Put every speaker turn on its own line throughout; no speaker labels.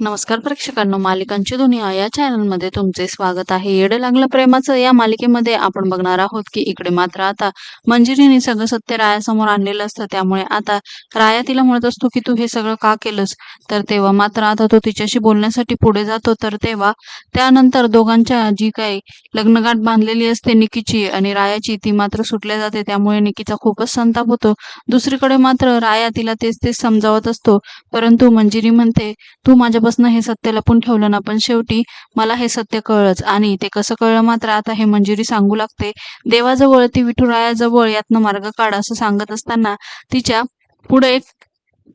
नमस्कार प्रेक्षकांनो मालिकांची दुनिया या चॅनलमध्ये तुमचे स्वागत आहे. येड लागलं प्रेमाचं या मालिकेमध्ये आपण बघणार आहोत की इकडे मात्र आता मंजिरीने सगळं सत्य रायासमोर आणलेलं असतं. त्यामुळे आता राया तिला म्हणत असतो की तू हे सगळं का केलंस? तर तेव्हा मात्र आता तो तिच्याशी बोलण्यासाठी पुढे जातो. तर तेव्हा त्यानंतर दोघांच्या जी काही लग्नगाठ बांधलेली असते निकीची आणि रायाची ती मात्र सुटल्या जाते. त्यामुळे निकीचा खूपच संताप होतो. दुसरीकडे मात्र राया तिला तेच तेच समजावत असतो. परंतु मंजिरी म्हणते तू माझ्या माझ्यापासून हे सत्य लपून ठेवलं ना पण शेवटी मला हे सत्य कळलंच. आणि ते कसं कळलं मात्र आता हे मंजिरी सांगू लागते. देवाजवळ ती विठुरायाजवळ यातनं मार्ग काढा असं सांगत असताना तिच्या पुढे एक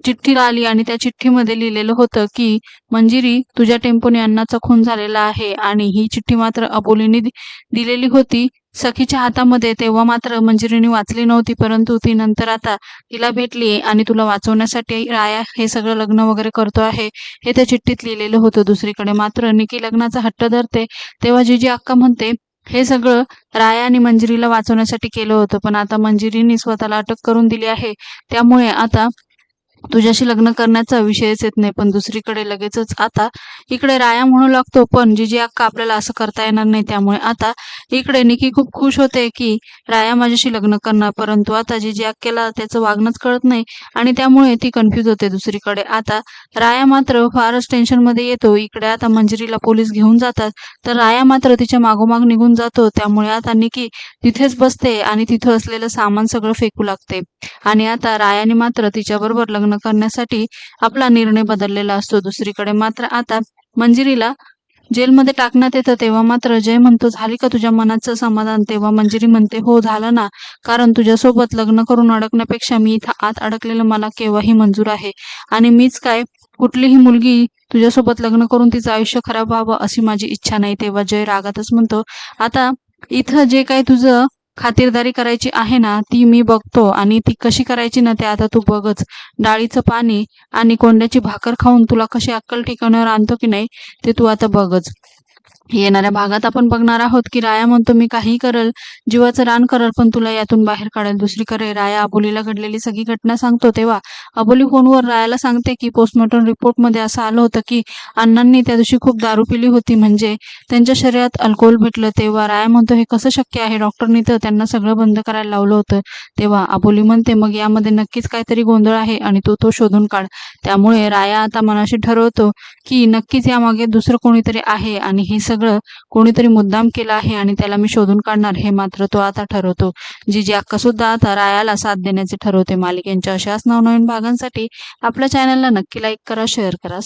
चिठ्ठी आली आणि त्या चिठ्ठीमध्ये लिहिलेलं होतं की मंजिरी तुझ्या टेम्पोने अन्नाचा खून झालेला आहे आणि ही चिठ्ठी मात्र अबोलीने दिलेली होती. सखीच्या हातामध्ये तेव्हा मात्र मंजिरीने वाचली नव्हती परंतु ती नंतर आता तिला भेटली आणि तुला वाचवण्यासाठी राया हे सगळं लग्न वगैरे करतो आहे हे त्या चिठ्ठीत लिहिलेलं होतं. दुसरीकडे मात्र निकी लग्नाचा हट्ट धरते. तेव्हा जिजी अक्का म्हणते हे सगळं राया आणि मंजिरीला वाचवण्यासाठी केलं होतं पण आता मंजिरीने स्वतःला अटक करून दिली आहे. त्यामुळे आता तुझ्याशी लग्न करण्याचा विषयच येत नाही पण दुसरीकडे लगेचच आता इकडे राया म्हणू लागतो पण जिजी अक्का आपल्याला असं करता येणार नाही त्यामुळे आता इकडे निकी खूप खुश होते की राया माझ्याशी लग्न करणार परंतु आता जिजी अक्केला त्याचं वागणंच कळत नाही आणि त्यामुळे ती कन्फ्यूज होते दुसरीकडे. आता राया मात्र फारच टेन्शनमध्ये येतो इकडे आता मंजिरीला पोलीस घेऊन जातात तर राया मात्र तिच्या मागोमाग निघून जातो त्यामुळे आता निकी तिथेच बसते आणि तिथं असलेलं सामान सगळं फेकू लागते. आणि आता रायाने मात्र तिच्याबरोबर लग्न करण्यासाठी आपला निर्णय बदललेला असतो. दुसरीकडे मात्र आता मंजिरीला जेलमध्ये टाकण्यात येतं तेव्हा मात्र जय म्हणतो झाली का तुझ्या मनाचं समाधान? तेव्हा मंजिरी म्हणते हो झालं ना. कारण तुझ्यासोबत लग्न करून अडकण्यापेक्षा मी इथं आत अडकलेलं मला केव्हाही मंजूर आहे. आणि मीच काय कुठलीही मुलगी तुझ्यासोबत लग्न करून तिचं आयुष्य खराब व्हावं अशी माझी इच्छा नाही. तेव्हा जय रागातच म्हणतो आता इथं जे काही तुझं खातिरदारी करायची आहे ना ती मी बघतो आणि ती कशी करायची ना ते आता तू बघच. डाळीचं पाणी आणि कोंड्याची भाकर खाऊन तुला कशी अक्कल ठिकाणावर आणतो की नाही ते तू आता बघच. येणाऱ्या भागात आपण बघणार आहोत की राया म्हणतो मी काही करल जीवाचं रान करल पण तुला यातून बाहेर काढेल दुसरीकडे. राया अबोलीला घडलेली सगळी घटना सांगतो तेव्हा अबोली फोनवर रायाला सांगते की पोस्टमॉर्टम रिपोर्टमध्ये असं आलं होतं की अण्णांनी त्या दिवशी खूप दारू पिली होती. म्हणजे त्यांच्या शरीरात अल्कोहोल भेटलं. तेव्हा राया म्हणतो हे कसं शक्य आहे? डॉक्टरनी तर त्यांना सगळं बंद करायला लावलं होतं. तेव्हा अबोली म्हणते मग यामध्ये नक्कीच काहीतरी गोंधळ आहे आणि तो तो शोधून काढ. त्यामुळे राया आता मनाशी ठरवतो की नक्कीच यामागे दुसरं कोणीतरी आहे आणि हे सगळं कोणीतरी मुद्दाम केलं आहे आणि त्याला मी शोधून काढणार हे मात्र तो आता ठरवतो. जी जी अक्का सुद्धा आता रायाला साथ देण्याचे ठरवते. मालिकेंच्या अशाच नवनवीन भागांसाठी आपल्या चॅनलला नक्की लाईक करा शेअर करा.